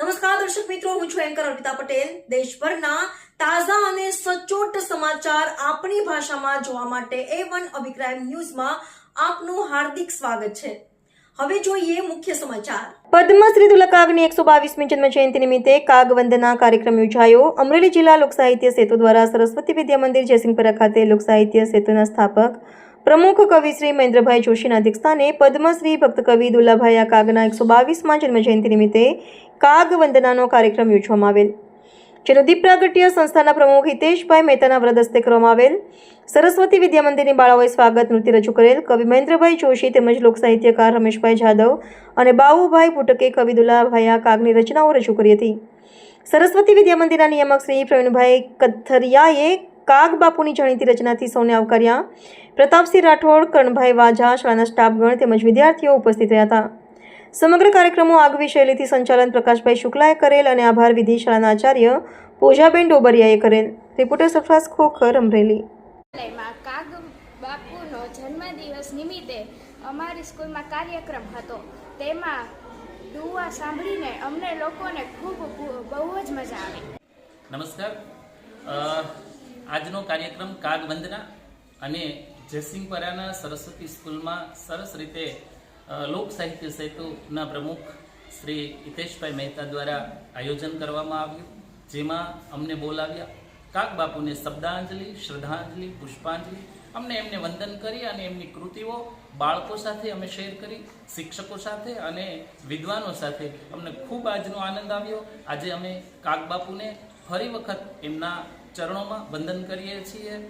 નમસ્કાર, દર્શક મિત્રો, હું છું એન્કર અર્પિતા પટેલ. દેશભરના તાજા અને સચોટ સમાચાર આપણી ભાષામાં જોવા માટે એ વન અભિક્રાઇમ ન્યૂઝમાં આપનું હાર્દિક સ્વાગત છે. હવે જોઈએ મુખ્ય સમાચાર. પદ્મશ્રી તુલકાગની એકસો બાવીસમી જન્મ જયંતિ નિમિત્તે કાગ વંદના કાર્યક્રમ યોજાયો. અમરેલી જિલ્લા લોકસાહિત્ય સેતુ દ્વારા સરસ્વતી વિદ્યા મંદિર જયસિંહપુરા ખાતે લોકસાહિત્ય સેતુના સ્થાપક પ્રમુખ કવિ શ્રી મહેન્દ્રભાઈ જોશીના અધ્યક્ષસ્થાને પદ્મશ્રી ભક્ત કવિ દુલ્લાભાઈ કાગના એકસો બાવીસમાં જન્મજયંતિ નિમિત્તે કાગ વંદનાનો કાર્યક્રમ યોજવામાં આવેલ. જેનો દીપ પ્રાગટ્ય સંસ્થાના પ્રમુખ હિતેશભાઈ મહેતાના વ્રત હસ્તે કરવામાં આવેલ. સરસ્વતી વિદ્યા મંદિરની બાળાઓએ સ્વાગત નૃત્ય રજૂ કરેલ. કવિ મહેન્દ્રભાઈ જોશી તેમજ લોકસાહિત્યકાર રમેશભાઈ જાદવ અને બાવુભાઈ ભૂટકે કવિ દુલ્લાભાઈ કાગની રચનાઓ રજૂ કરી હતી. સરસ્વતી વિદ્યા મંદિરના નિયામક શ્રી પ્રવીણભાઈ કથરિયાએ કાગ બાપુની જાણીતી રચનાથી સૌને આવકાર્યા. પ્રતાપસિંહ રાઠોડ કરણભાઈ વાજા શાળાના સ્ટાફગણ તેમજ વિદ્યાર્થીઓ ઉપસ્થિત રહ્યા હતા. સમગ્ર કાર્યક્રમો આગવી શૈલીથી સંચાલન પ્રકાશભાઈ શુક્લાએ કરેલ અને આભાર વિધિ શાળાના આચાર્ય પૂજાબેન ડોબરિયાએ કરેલ. રિપોર્ટર સરફરાઝ ખોખર અમરેલી. કાગ બાપુનો જન્મદિવસ નિમિત્તે અમારી સ્કૂલમાં કાર્યક્રમ હતો. તેમાં દુવા સાંભળીને અમને લોકોને ખૂબ બહુ- જ મજા આવી. નમસ્કાર. આજનો કાર્યક્રમ કાગ વંદના અને જયસિંહપરાના સરસ્વતી સ્કૂલમાં સરસ રીતે લોક સાહિત્ય સેતુના પ્રમુખ શ્રી હિતેશભાઈ મહેતા દ્વારા આયોજન કરવામાં આવ્યું. જેમાં અમને બોલાવ્યા. કાગ બાપુને શબ્દાંજલિ, શ્રદ્ધાંજલિ, પુષ્પાંજલિ, અમને એમને વંદન કરી અને એમની કૃતિઓ બાળકો સાથે અમે શેર કરી, શિક્ષકો સાથે અને વિદ્વાનો સાથે અમને ખૂબ આજનો આનંદ આવ્યો. આજે અમે કાગ બાપુને ફરી વખત એમના ચરણોમાં વંદન કરીએ છીએ.